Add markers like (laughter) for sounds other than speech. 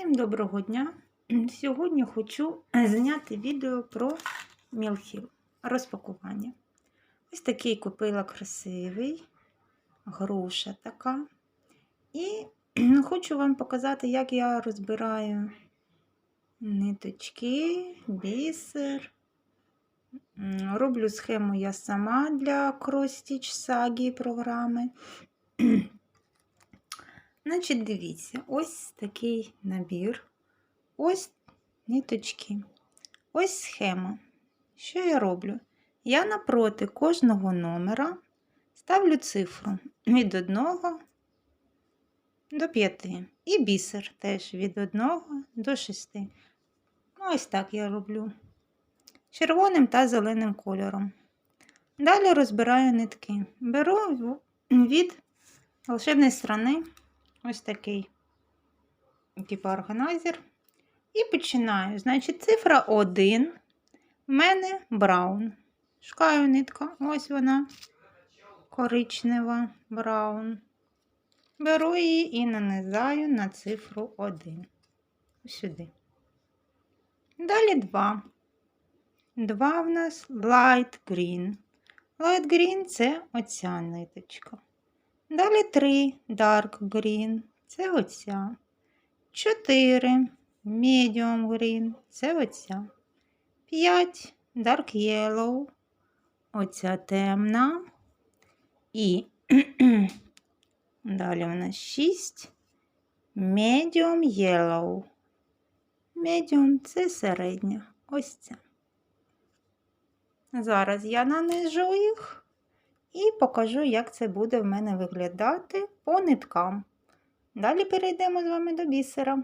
Всім доброго дня! (clears throat) Сьогодні хочу зняти відео про мілхів, розпакування. Ось такий купила красивий, груша така. І (clears throat) хочу вам показати, як я розбираю ниточки, бісер. Роблю схему я сама для Stitch Sagi програми. (clears throat) Значить, дивіться, ось такий набір, ось ниточки, ось схема. Що я роблю? Я напроти кожного номера ставлю цифру від 1 до 5. І бісер теж від 1 до 6. Ну, ось так я роблю. Червоним та зеленим кольором. Далі розбираю нитки. Беру від волшебної сторони ось такий, типу органайзер. І починаю. Значить, цифра 1 в мене браун. Шукаю нитка, ось вона коричнева браун. Беру її і нанизаю на цифру 1. Ось сюди. Далі 2. 2 в нас light green. Light green це оця ниточка. Далі 3 dark green це оця. 4 medium green це оця. 5 dark yellow. Оця темна. І (clears throat) далі у нас 6 medium yellow. Medium це середня. Ось ця. Зараз я нанижу їх і покажу, як це буде в мене виглядати по ниткам. Далі перейдемо з вами до бісера.